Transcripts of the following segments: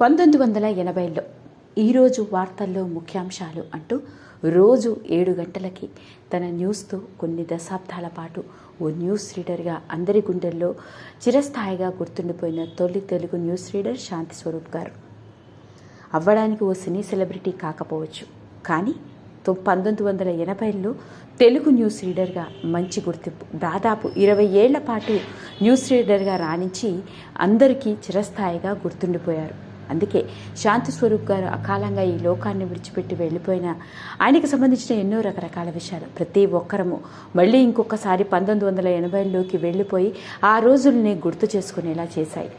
పంతొమ్మిది వందల ఎనభైలో ఈరోజు వార్తల్లో ముఖ్యాంశాలు అంటూ రోజు ఏడు గంటలకి తన న్యూస్తో కొన్ని దశాబ్దాల పాటు ఓ న్యూస్ రీడర్గా అందరి గుండెల్లో చిరస్థాయిగా గుర్తుండిపోయిన తొలి తెలుగు న్యూస్ రీడర్ శాంతి స్వరూప్ గారు. అవ్వడానికి ఓ సినీ సెలబ్రిటీ కాకపోవచ్చు కానీ తొ- పంతొమ్మిది వందల ఎనభైలో తెలుగు న్యూస్ రీడర్గా మంచి గుర్తింపు దాదాపు ఇరవై ఏళ్ళ పాటు న్యూస్ రీడర్గా రాణించి అందరికీ చిరస్థాయిగా గుర్తుండిపోయారు. అందుకే శాంతి స్వరూప్ గారు అకాలంగా ఈ లోకాన్ని విడిచిపెట్టి వెళ్ళిపోయిన ఆయనకి సంబంధించిన ఎన్నో రకరకాల విషయాలు. ప్రతి ఒక్కరము మళ్ళీ ఇంకొకసారి పంతొమ్మిది వందల ఎనభైలోకి వెళ్ళిపోయి ఆ రోజుల్ని గుర్తు చేసుకునేలా చేశాయి.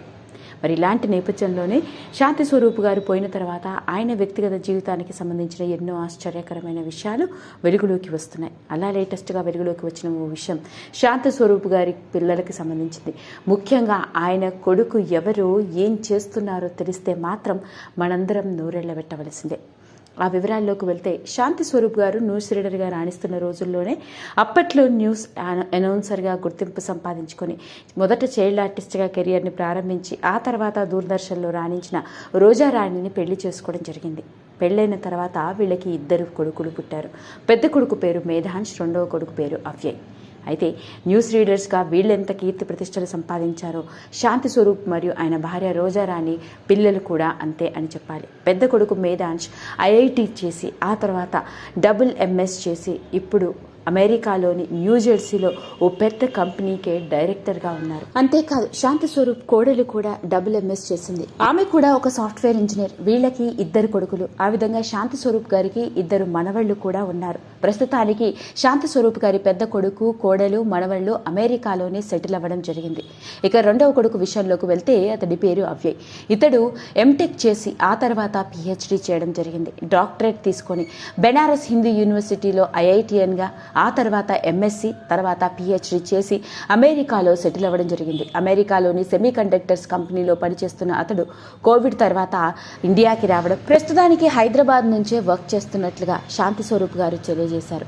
మరి ఇలాంటి నేపథ్యంలోనే శాంతి స్వరూప్ గారు పోయిన తర్వాత ఆయన వ్యక్తిగత జీవితానికి సంబంధించిన ఎన్నో ఆశ్చర్యకరమైన విషయాలు వెలుగులోకి వస్తున్నాయి. అలా లేటెస్ట్గా వెలుగులోకి వచ్చిన ఓ విషయం శాంతి స్వరూప్ గారి పిల్లలకి సంబంధించింది. ముఖ్యంగా ఆయన కొడుకు ఎవరు ఏం చేస్తున్నారో తెలిస్తే మాత్రం మనందరం నూరెళ్ళబెట్టవలసిందే. ఆ వివరాల్లోకి వెళ్తే శాంతి స్వరూప్ గారు న్యూస్ రీడర్గా రాణిస్తున్న రోజుల్లోనే అప్పట్లో న్యూస్ అనౌన్సర్గా గుర్తింపు సంపాదించుకొని మొదట చైల్డ్ ఆర్టిస్ట్గా కెరియర్ని ప్రారంభించి ఆ తర్వాత దూరదర్శన్లో రాణించిన రోజా రాణిని పెళ్ళి చేసుకోవడం జరిగింది. పెళ్ళైన తర్వాత వీళ్ళకి ఇద్దరు కొడుకులు పుట్టారు. పెద్ద కొడుకు పేరు మేధాంష్ రెండవ కొడుకు పేరు అవ్యయ్. అయితే న్యూస్ రీడర్స్గా వీళ్ళెంత కీర్తి ప్రతిష్టలు సంపాదించారో శాంతి స్వరూప్ మరియు ఆయన భార్య రోజారాణి పిల్లలు కూడా అంతే అని చెప్పాలి. పెద్ద కొడుకు మేధాంష్ ఐఐటి చేసి ఆ తర్వాత డబుల్ ఎంఎస్ చేసి ఇప్పుడు అమెరికాలోని న్యూజెర్సీలో ఓ పెద్ద కంపెనీకే డైరెక్టర్గా ఉన్నారు. అంతేకాదు శాంతి స్వరూప్ కోడలు కూడా డబుల్ ఎంఎస్ చేసింది. ఆమె కూడా ఒక సాఫ్ట్వేర్ ఇంజనీర్. వీళ్ళకి ఇద్దరు కొడుకులు. ఆ విధంగా శాంతి స్వరూప్ గారికి ఇద్దరు మనవళ్ళు కూడా ఉన్నారు. ప్రస్తుతానికి శాంతి స్వరూప్ గారి పెద్ద కొడుకు కోడలు మనవళ్ళు అమెరికాలోనే సెటిల్ అవ్వడం జరిగింది. ఇక రెండవ కొడుకు విషయంలోకి వెళ్తే అతడి పేరు అవ్యయ్. ఇతడు ఎంటెక్ చేసి ఆ తర్వాత పిహెచ్డి చేయడం జరిగింది. డాక్టరేట్ తీసుకొని బెనారస్ హిందూ యూనివర్సిటీలో ఐఐటిఎన్గా ఆ తర్వాత ఎంఎస్సి తర్వాత పిహెచ్డి చేసి అమెరికాలో సెటిల్ అవ్వడం జరిగింది. అమెరికాలోని సెమీ కండక్టర్స్ కంపెనీలో పనిచేస్తున్న అతడు కోవిడ్ తర్వాత ఇండియాకి రావడం ప్రస్తుతానికి హైదరాబాద్ నుంచే వర్క్ చేస్తున్నట్లుగా శాంతి స్వరూప్ గారు తెలియజేశారు.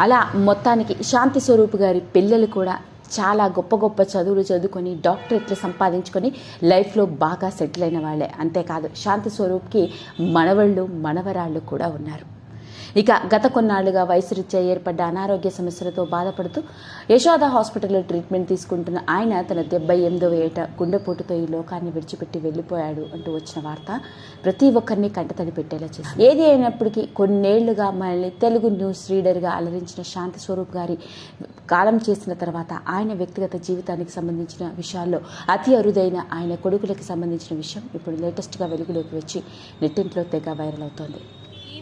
అలా మొత్తానికి శాంతి స్వరూప్ గారి పిల్లలు కూడా చాలా గొప్ప గొప్ప చదువులు చదువుకొని డాక్టరేట్లు సంపాదించుకొని లైఫ్లో బాగా సెటిల్ అయిన వాళ్ళే. అంతేకాదు శాంతి స్వరూప్కి మనవళ్ళు మనవరాళ్ళు కూడా ఉన్నారు. ఇక గత కొన్నాళ్ళుగా వయసు రీత్యా ఏర్పడ్డ అనారోగ్య సమస్యలతో బాధపడుతూ యశోద హాస్పిటల్లో ట్రీట్మెంట్ తీసుకుంటున్న ఆయన తన డెబ్బై ఎనిమిదవ ఏట గుండెపోటుతో ఈ లోకాన్ని విడిచిపెట్టి వెళ్ళిపోయాడు అంటూ వచ్చిన వార్త ప్రతి ఒక్కరిని కంటతడి పెట్టేలా చేసింది. ఏది అయినప్పటికీ కొన్నేళ్ళుగా మళ్ళీ తెలుగు న్యూస్ రీడర్గా అలరించిన శాంతి స్వరూప్ గారి కాలం చేసిన తర్వాత ఆయన వ్యక్తిగత జీవితానికి సంబంధించిన విషయాల్లో అతి అరుదైన ఆయన కొడుకులకి సంబంధించిన విషయం ఇప్పుడు లేటెస్ట్గా వెలుగులోకి వచ్చి నెట్టింట్లో తెగ వైరల్ అవుతోంది.